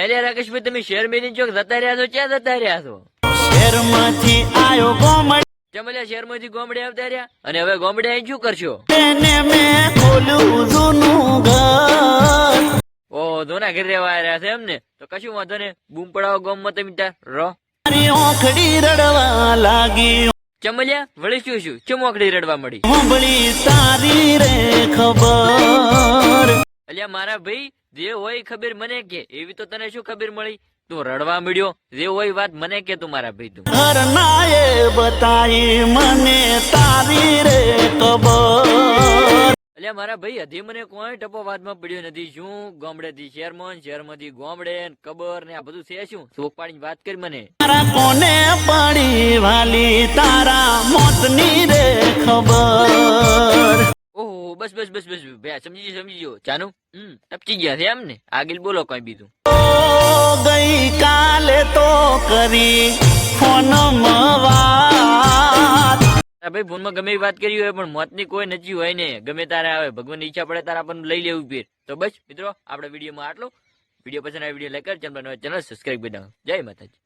એટલે રાકેશભાઈ તમે share many ચોક જતા રહ્યા છો ક્યાં જતા રહ્યા છો? શહેરમાંથી આયો ગોમડ. ચમલિયા શેરમાંથી ગોમડે આવતા રહ્યા? અને હવે ગોમડે આવીને શું કરશો? તેને મેં ખોલું જૂનું ઘર. ઓ ધોના ઘરે રહેવા રહ્યા છે એમને? તો કશું વાંધો ને બૂમ પડાવો ગામમાં તમે ત્યાં રહો. ઓખડી રડવા લાગી. ચમલ્યા વળી શું શું ચમ ઓખડી રડવા મળી? તારી રે ખબર. અલ્યા મારા ભાઈ જે હોય ખબર મને કે એવી તો તને શું ખબર મળી? તું રડવા મળ્યો જે હોય વાત મને કે તું મારા ભાઈ તું ઘરનાએ બતાઈ મને તારી રે ખબર એટલે મારા ભાઈ હજી મને કોઈ ટપો વાતમાં પડ્યો નથી. શું? ગામડેથી શહેરમાં ને શહેરમાંથી ગામડે ને કબર ને આ બધું છે શું? શોક પાડીને વાત કરી મને. તારા કોને પડી વાલી? તારા મોતની રે ખબર. બસ બસ બસ બસ ભાઈ સમજી સમજી ગયો. ચાનું? હમ ટપચી ગયા છે એમ ને? આગળ બોલો કઈ બીજું. ગઈ કાલે તો કરી ફોન વાત ભાઈ ફોનમાં ગમે વાત કરી હોય પણ મોતની કોઈ નજી હોય ને ગમે તારે આવે ભગવાનની ઈચ્છા પડે તારા આપણને લઈ લેવું પીર તો બસ મિત્રો આપણે વિડીયોમાં આટલું. વીડિયો પસંદ આવે વીડિયો લાઈક કર ચેનલ ચેનલ સબસ્ક્રાઈબ કરી જય માતાજી.